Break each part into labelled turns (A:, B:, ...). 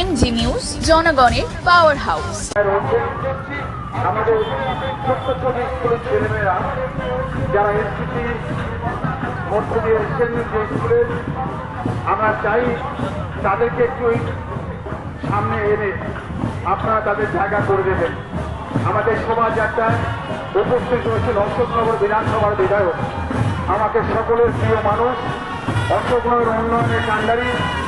A: MG news, জনগণের power house
B: আমাদের ছোট্ট ছোট স্কুলের ছেলেমেয়েরা, যারা মধ্য দিয়ে স্কুলের আমরা চাই তাদেরকে একটু সামনে এনে আপনারা তাদের জায়গা করে দেবেন। আমাদের শোভাযাত্রায় উপস্থিত রয়েছেন অশোকনগর বিধানসভার বিধায়ক। আমাকে সকলের প্রিয় মানুষ, অশোকনগর উন্নয়নের কান্ডারি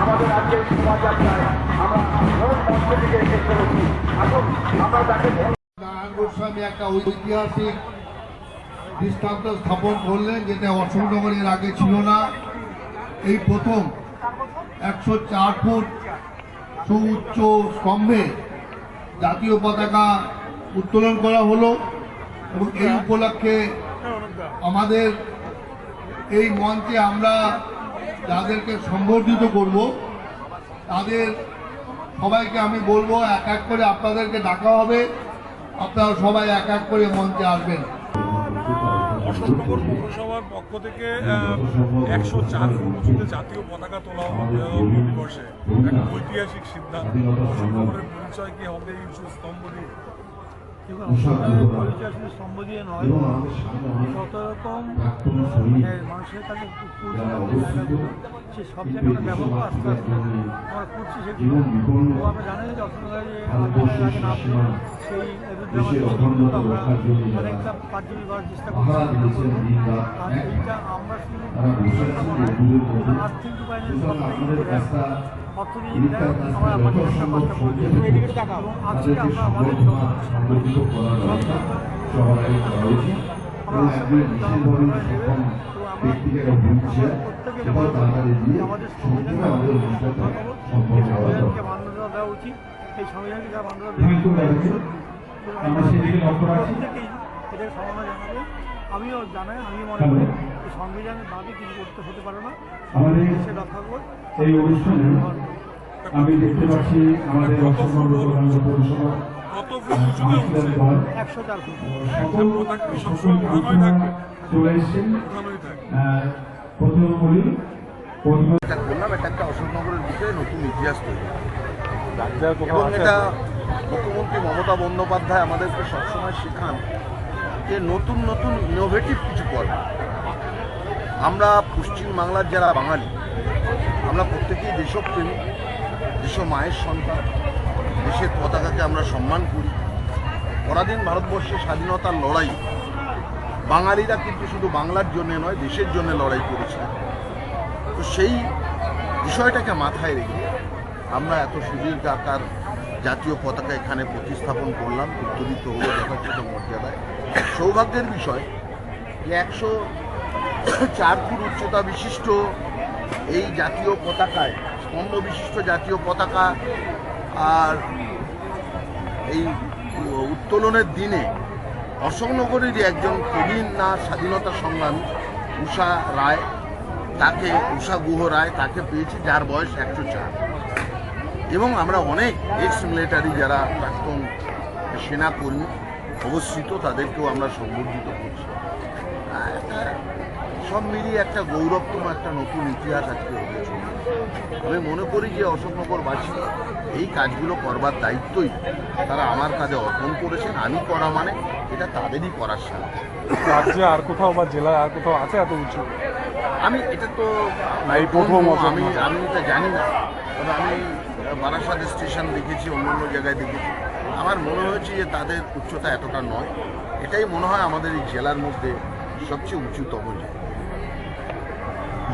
B: আমাদের আজকের শোভাযাত্রায় আমরা মঞ্চ থেকে আমরা তাকে
C: নারায়ণ গোস্বামী একটা ঐতিহাসিক দৃষ্টান্ত স্থাপন করলেন, যেটা অশোকনগরের আগে ছিল না। এই প্রথম একশো চার ফুট সুউচ্চ স্তম্ভে জাতীয় পতাকা উত্তোলন করা হলো এবং এই উপলক্ষে আমাদের এই মঞ্চে আমরা যাদেরকে সংবর্ধিত করব, তাদের সবাইকে আমি বলব এক এক করে আপনাদেরকে ডাকা হবে। আপনারা সবাই এক এক করে মঞ্চে আসবেন।
D: অশোকনগর পৌরসভার পক্ষ থেকে একশো চার ফুট উঁচুতে জাতীয় পতাকা তোলা হবে দিবসে। একটা ঐতিহাসিক সিদ্ধান্ত। পরিচয় কি হবে এই উঁচু স্তম্ভ দিয়ে
E: দেখুন অসুবিধার পরিচয় শুধু নয়। যত রকম মানে মানুষের কাছে সে সব জায়গায় ব্যবহার আস্তে আস্তে আমরা করছি সেগুলো। তো আমরা জানি যে অসুবিধা যে সেই আমরা অনেকটা কার্যকরী করার চেষ্টা করছি। আর এইটা আমরা শুধু আর্থিক উপায় আমরা আমাদের একটা কাজটা করছি এবং আজকে আমরা আমাদের
C: করা করা দিয়ে। আমাদের
E: সংবিধানকে মান্যতা দেওয়া উচিত। এই সংবিধানকে যারা মান্যতা
F: সেদিকে
E: প্রত্যেকেই এটাকে সম্ভাবনা জানাবে। আমিও জানাই আমি মনে করি। যে সংবিধানের বাদে কিছু করতে হতে পারে না।
F: আমাদের
E: রক্ষা করবে
F: এই অনুষ্ঠানে আমি দেখতে পাচ্ছি আমাদের অসম্ভব
E: একশো চার?
F: চলে এসেছেন। প্রথমে বলি
G: এটা করলাম এটা একটা অশোকনগরের বিষয়ে নতুন ইতিহাস তৈরি। এবং এটা মুখ্যমন্ত্রী মমতা বন্দ্যোপাধ্যায় আমাদেরকে সবসময় শেখান যে নতুন নতুন ইনোভেটিভ কিছু করা। আমরা পশ্চিম বাংলার যারা বাঙালি, আমরা প্রত্যেকেই দেশপ্রেমী দেশ মায়ের সন্তান, দেশের পতাকাকে আমরা সম্মান করি। পরাধীন ভারতবর্ষের স্বাধীনতার লড়াই, বাঙালিরা কিন্তু শুধু বাংলার জন্য নয়, দেশের জন্য লড়াই করেছে। তো সেই বিষয়টাকে মাথায় রেখে আমরা এত সুদীর্ঘ আকার জাতীয় পতাকা এখানে প্রতিস্থাপন করলাম, উত্তোলিত হলো যথাযথ মর্যাদায়। সৌভাগ্যের বিষয় যে একশো চার ফুট উচ্চতা বিশিষ্ট এই জাতীয় পতাকায় স্তম্ভ বিশিষ্ট জাতীয় পতাকা আর এই উত্তোলনের দিনে অশোকনগরেরই একজন প্রবীণ না স্বাধীনতা সংগ্রামী উষা রায়, তাকে উষা গুহ রায় তাকে পেয়েছি যার বয়স একশো চার। এবং আমরা অনেক এক্স মিলিটারি যারা প্রাক্তন সেনাকর্মী, অবস্থিত তাদেরকেও আমরা সংবর্ধিত করছি। সব মিলিয়ে একটা গৌরবতম একটা নতুন ইতিহাস আজকে চলেছে। আমি মনে করি যে অশোকনগরবাসী এই কাজগুলো করবার দায়িত্বই তারা আমার কাজে অর্পণ করেছেন আমি করা মানে এটা তাদেরই করার সাথে।
D: রাজ্যে আর কোথাও বা জেলায় আর কোথাও আছে এত উঁচু?
G: আমি এটা তো আমি আমি। এটা জানি না। তবে আমি বারাসাত স্টেশন দেখেছি অন্য অন্য জায়গায় দেখেছি। আমার মনে হয়েছে যে তাদের উচ্চতা এতটা নয়। এটাই মনে হয় আমাদের এই জেলার মধ্যে সবচেয়ে উঁচুতম জায়গা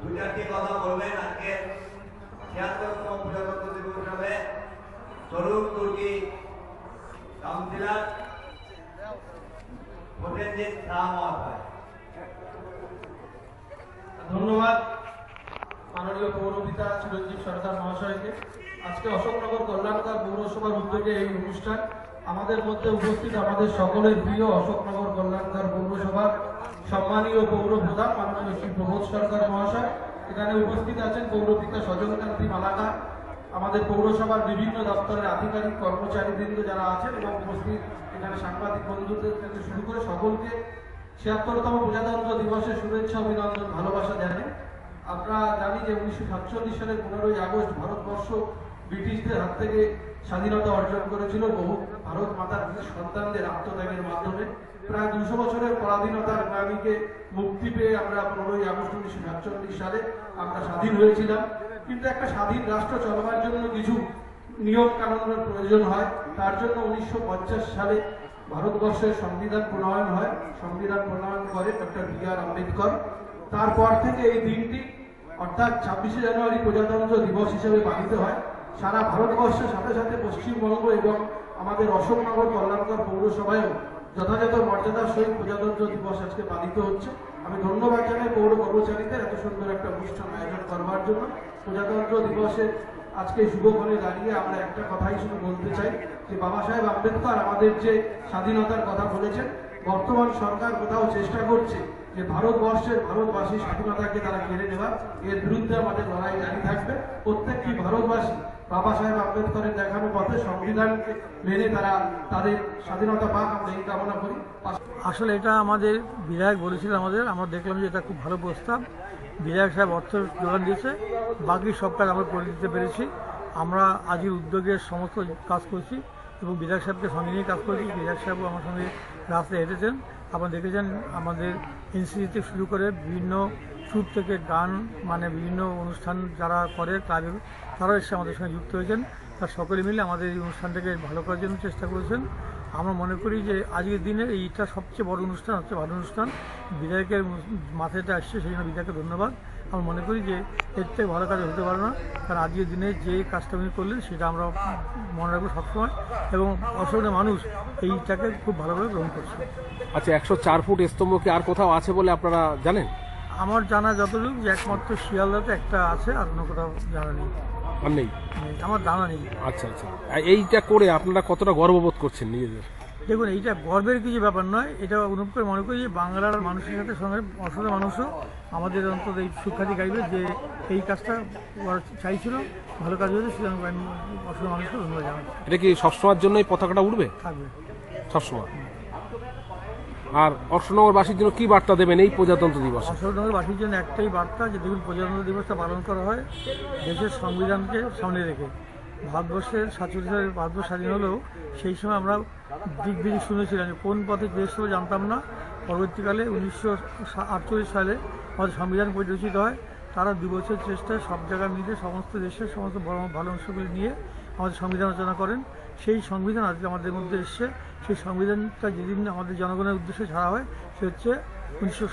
H: দু চারটি কথা বলবেন আজকে। ছিয়াত্তরতম প্রজাতন্ত্র দিবস হিসাবে স্বরূপ তুর্কি কাউন্সিলর প্রসেনজিৎ শাহ মহাশয়
E: ধন্যবাদ মাননীয় পৌরপিতা চিরঞ্জীব সরকার মহাশয়কে। আজকে অশোকনগর কল্যাণকার পৌরসভার উদ্যোগে এই অনুষ্ঠান আমাদের মধ্যে উপস্থিত আমাদের সকলের প্রিয় অশোকনগর কল্যাণকার পৌরসভার সম্মানীয় পৌর প্রধান মাননীয় শ্রী প্রবোধ সরকার মহাশয়। এখানে উপস্থিত আছেন পৌরপিতা সজনকান্তি মালাকা। আমাদের পৌরসভার বিভিন্ন দপ্তরের আধিকারিক, কর্মচারীবৃন্দ যারা আছেন এবং উপস্থিত এখানে সাংবাদিক বন্ধুদের থেকে শুরু করে সকলকে ছিয়াত্তরতম প্রজাতন্ত্র দিবসের শুভেচ্ছা, অভিনন্দন, ভালোবাসা জানাই। আমরা জানি যে উনিশশো সাতচল্লিশ সালের পনেরোই আগস্ট ভারতবর্ষ ব্রিটিশদের হাত থেকে স্বাধীনতা অর্জন করেছিল বহু ভারত মাতার সন্তানদের আত্মত্যাগের মাধ্যমে প্রায় দুশো বছরের পরাধীনতার গ্রামীকে মুক্তি পেয়ে আমরা পনেরোই আগস্ট উনিশশো সাতচল্লিশ সালে আমরা স্বাধীন হয়েছিলাম। কিন্তু একটা স্বাধীন রাষ্ট্র চলবার জন্য কিছু নিয়ম কানুনের প্রয়োজন হয়। তার জন্য উনিশশো পঞ্চাশ সালে ভারতবর্ষের সংবিধান প্রণয়ন হয়। সংবিধান প্রণয়ন করে ডক্টর বি আর আম্বেদকর। তারপর থেকে এই দিনটি অর্থাৎ ছাব্বিশে জানুয়ারি প্রজাতন্ত্র দিবস হিসেবে পালিত হয়। সারা ভারতবর্ষের সাথে সাথে পশ্চিমবঙ্গ এবং আমাদের অশোকনগর কল্যাণকর পৌরসভায়ও যথাযথ মর্যাদার সহিত প্রজাতন্ত্র দিবস আজকে পালিত হচ্ছে। আমি ধন্যবাদ জানাই পৌর কর্মচারীদের এত সুন্দর একটা অনুষ্ঠান আয়োজন করবার জন্য। প্রজাতন্ত্র দিবসে আজকে শুভক্ষণে দাঁড়িয়ে আমরা একটা কথাই শুধু বলতে চাই যে বাবা সাহেব আম্বেদকর আমাদের যে স্বাধীনতার কথা বলেছেন, বর্তমান সরকার কোথাও চেষ্টা করছে যে ভারতবর্ষের ভারতবাসীর স্বাধীনতাকে তারা কেড়ে নেওয়ার। এর বিরুদ্ধে আমাদের লড়াই জারি থাকবে। প্রত্যেকটি ভারতবাসী, বাবা সাহেব আম্বেদকরের দেখানো পথে সংবিধানকে মেনে তারা তাদের স্বাধীনতা পাক আমরা এই কামনা করি। আসলে এটা আমাদের বিধায়ক বলেছিল আমাদের, আমরা দেখলাম যে এটা খুব ভালো প্রস্তাব। বিধায়ক সাহেব অর্থ যোগান দিয়েছে, বাকি সব কাজ আমরা করে দিতে পেরেছি। আমরা আজকের উদ্যোগে সমস্ত কাজ করছি এবং বিধায়ক সাহেবকে সঙ্গে নিয়ে কাজ করেছি। বিধায়ক সাহেবও আমার সঙ্গে রাস্তায় হেঁটেছেন। আপনারা দেখেছেন, আমাদের এনসিসি শুরু করে বিভিন্ন সুর থেকে গান মানে বিভিন্ন অনুষ্ঠান যারা করে ক্লাবে তারাও এসে আমাদের সঙ্গে যুক্ত হয়েছেন। তার সকলে মিলে আমাদের এই অনুষ্ঠানটাকে ভালো করার জন্য চেষ্টা করেছেন। আমরা মনে করি যে আজকের দিনে এইটা সবচেয়ে বড় অনুষ্ঠান হচ্ছে ভালো অনুষ্ঠান। বিধায়কের মাথাটা আসছে, সেই জন্য বিধায়কের ধন্যবাদ। আমরা মনে করি যে এর থেকে ভালো কাজ হতে পারে না। কারণ আজকের দিনে যে কাজটা উনি করলেন সেটা আমরা মনে রাখব সবসময়। এবং অসংখ্য মানুষ এইটাকে খুব ভালোভাবে গ্রহণ করছে।
I: আচ্ছা একশো চার ফুট স্তম্ভ কি আর কোথাও আছে বলে আপনারা জানেন?
E: আমার জানা যতটুকু যে একমাত্র শিয়ালদাতে একটা আছে আর অন্য কোথাও জানা নেই।
I: আর নেই,
E: আমার জানা নেই।
I: আচ্ছা আচ্ছা। এইটা করে আপনারা কতটা গর্ববোধ করছেন নিজেদের?
E: দেখুন এইটা গর্বের কিছু ব্যাপার নয়। এটা অনুভব করে মনে করি যে বাংলার মানুষের সাথে সঙ্গে অসুবিধা মানুষও আমাদের অন্তত এই সুখ্যাতি গাইবে যে এই কাজটা ওরা চাইছিল ভালো কাজ হয়েছে আমি অসুবিধা মানুষকে ধন্যবাদ জানাচ্ছি।
I: এটা কি সবসময়ের জন্য এই পতাকাটা উঠবে
E: থাকবে।
I: সবসময়। আর অর্শনগরবাসীর জন্য কি বার্তা দেবেন এই প্রজাতন্ত্র দিবস?
E: অসুবিধাবাসীর জন্য একটাই বার্তা যে দেখুন প্রজাতন্ত্র দিবসটা পালন করা হয় দেশের সংবিধানকে সামনে রেখে। ভারতবর্ষের সাতচল্লিশ সালে ভারতবর্ষ স্বাধীন হলেও সেই সময় আমরা দিক দিক শুনেছিলাম যে কোন পথে দেশ হবে জানতাম না। পরবর্তীকালে উনিশশো আটচল্লিশ সালে আমাদের সংবিধান পরিরচিত হয়। তারা দু বছর চেষ্টায় সব জায়গায় মিলে সমস্ত দেশের সমস্ত বড় ভালো অংশগুলি নিয়ে আমাদের সংবিধান রচনা করেন। সেই সংবিধান আজকে আমাদের মধ্যে এসছে। সেই সংবিধানটা যেদিন আমাদের জনগণের উদ্দেশ্যে ছাড়া হয়, সে হচ্ছে উনিশশো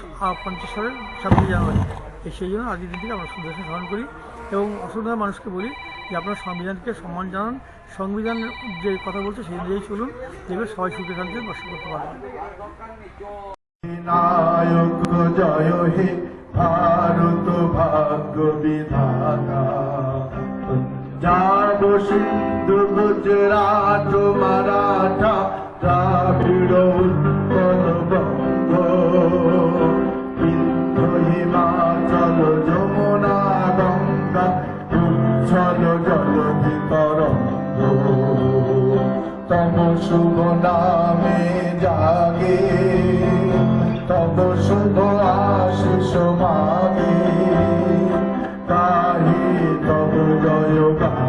E: পঞ্চাশ সালের ছাব্বিশে জানুয়ারি। সেই জন্য আজকের দিনটিকে আমরা সুন্দর স্মরণ করি এবং অসুবিধার মানুষকে বলি যে আপনারা সংবিধানকে সম্মান জানান, সংবিধান যে কথা বলছে সেই অনুযায়ী চলুন দেখবে সবাই সুখে শান্তিতে বাস করতে পারবেন
C: নায়ক জয় হে ভারত ভাগ্য বিধাতা। পঞ্জাব সিন্ধু গুজরাট মারাঠা, দ্রাবিড় উৎকল বঙ্গ। হিমাচল উচ্ছল জল বিতরঙ্গ তব শুভ নামে জাগে তব শুভ আশিস মাগে তাহি তব জয় গাথা